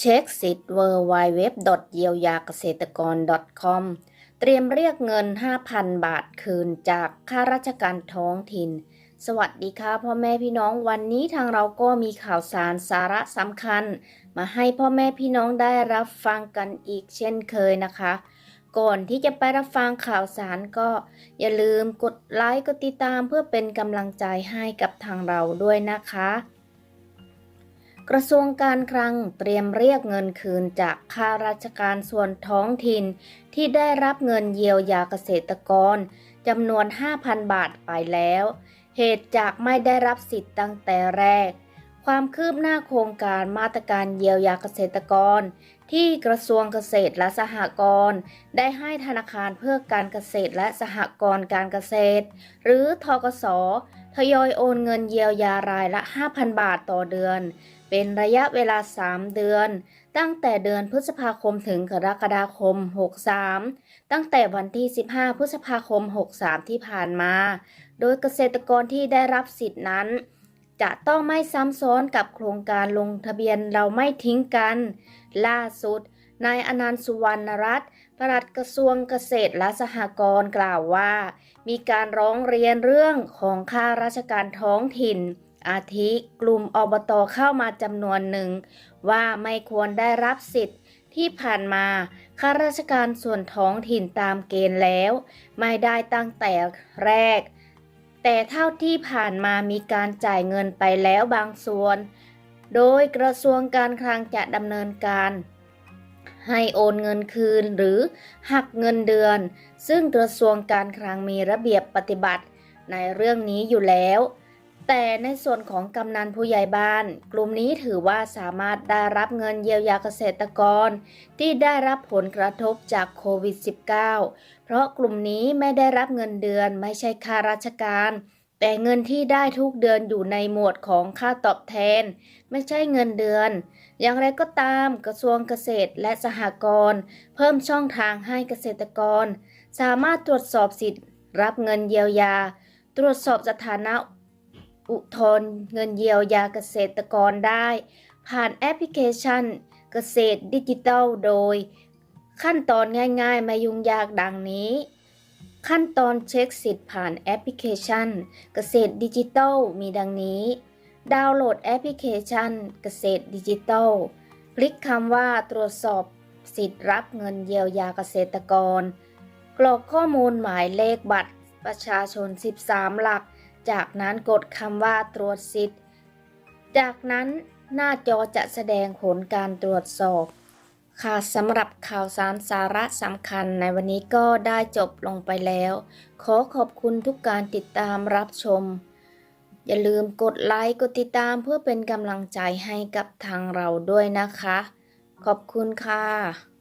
เช็คสิทธิ์ w w w เยียวยาเกษตรกร .com เตรียมเรียกเงิน 5,000 บาทคืนจากข้าราชการท้องถิ่น สวัสดีค่ะพ่อแม่พี่น้องวันนี้ทางเราก็มีข่าวสารสาระสำคัญ มาให้พ่อแม่พี่น้องได้รับฟังกันอีกเช่นเคยนะคะ ก่อนที่จะไปรับฟังข่าวสารก็ อย่าลืมกดไลค์กดติดตามเพื่อเป็นกำลังใจให้กับทางเราด้วยนะคะ กระทรวงการคลังเตรียมเรียกเงินคืนจากข้าราชการส่วนท้องถิ่น ที่ได้รับเงินเยียวยาเกษตรกรจำนวน 5,000 บาทไปแล้ว เหตุจากไม่ได้รับสิทธิ์ตั้งแต่แรก ความคืบหน้าโครงการมาตรการเยียวยาเกษตรกร ที่กระทรวงเกษตรและสหกรณ์ได้ให้ธนาคารเพื่อการเกษตรและสหกรณ์การเกษตร หรือทกสทยอยโอนเงินเยียวยารายละ 5,000 บาทต่อเดือน เป็นระยะเวลา 3 เดือน ตั้งแต่เดือนพฤษภาคมถึงกรกฎาคม 63 ตั้งแต่วันที่ 15 พฤษภาคม 63 ที่ผ่านมา โดยเกษตรกรที่ได้รับสิทธินั้น จะต้องไม่ซ้ำซ้อนกับโครงการลงทะเบียนเราไม่ทิ้งกัน ล่าสุดนายอนันต์สุวรรณรัตน์ปลัดกระทรวงเกษตรและสหกรณ์กล่าวว่า มีการร้องเรียนเรื่องของค่าราชการท้องถิ่น อาทิกลุ่มอบตเข้ามาจำนวนหนึ่ง ว่าไม่ควรได้รับสิทธิ์ที่ผ่านมาข้าราชการส่วนท้องถิ่นตามเกณฑ์แล้ว ไม่ได้ตั้งแต่แรก แต่เท่าที่ผ่านมามีการจ่ายเงินไปแล้วบางส่วน โดยกระทรวงการคลังจะดำเนินการ ให้โอนเงินคืนหรือหักเงินเดือน ซึ่งกระทรวงการคลังมีระเบียบปฏิบัติในเรื่องนี้อยู่แล้ว แต่ในส่วนของกำนันผู้ใหญ่บ้าน กลุ่มนี้ถือว่าสามารถได้รับเงินเยียวยาเกษตรกร ที่ได้รับผลกระทบจากโควิด -19 เพราะกลุ่มนี้ไม่ได้รับเงินเดือนไม่ใช่ค่าราชการ แต่เงินที่ได้ทุกเดือนอยู่ในหมวดของค่าตอบแทน ไม่ใช่เงินเดือน อย่างไรก็ตามกระทรวงเกษตรและสหกรณ์เพิ่มช่องทางให้เกษตรกร สามารถตรวจสอบสิทธิ์ รับเงินเยียวยา ตรวจสอบสถานะ อุทธรเงินเยียวยาเกษตรกรได้ ผ่านแอปพลิเคชัน เกษตรดิจิทัลโดย ขั้นตอนง่ายๆ ไม่ยุ่งยากดังนี้ ขั้นตอนเช็คสิทธิ์ผ่านแอปพลิเคชัน เกษตรดิจิทัลมีดังนี้ ดาวน์โหลดแอปพลิเคชัน เกษตรดิจิทัลคลิกคำว่าตรวจสอบสิทธิ์รับเงินเยียวยาเกษตรกร กรอกข้อมูลหมายเลขบัตรประชาชน 13 หลัก จากนั้นกดคำว่าตรวจสิทธิ์ จากนั้นหน้าจอจะแสดงผลการตรวจสอบ ค่ะสำหรับข่าวสารสาระสำคัญในวันนี้ก็ได้จบลงไปแล้ว ขอขอบคุณทุกการติดตามรับชม อย่าลืมกดไลค์กดติดตามเพื่อเป็นกำลังใจให้กับทางเราด้วยนะคะ ขอบคุณค่ะ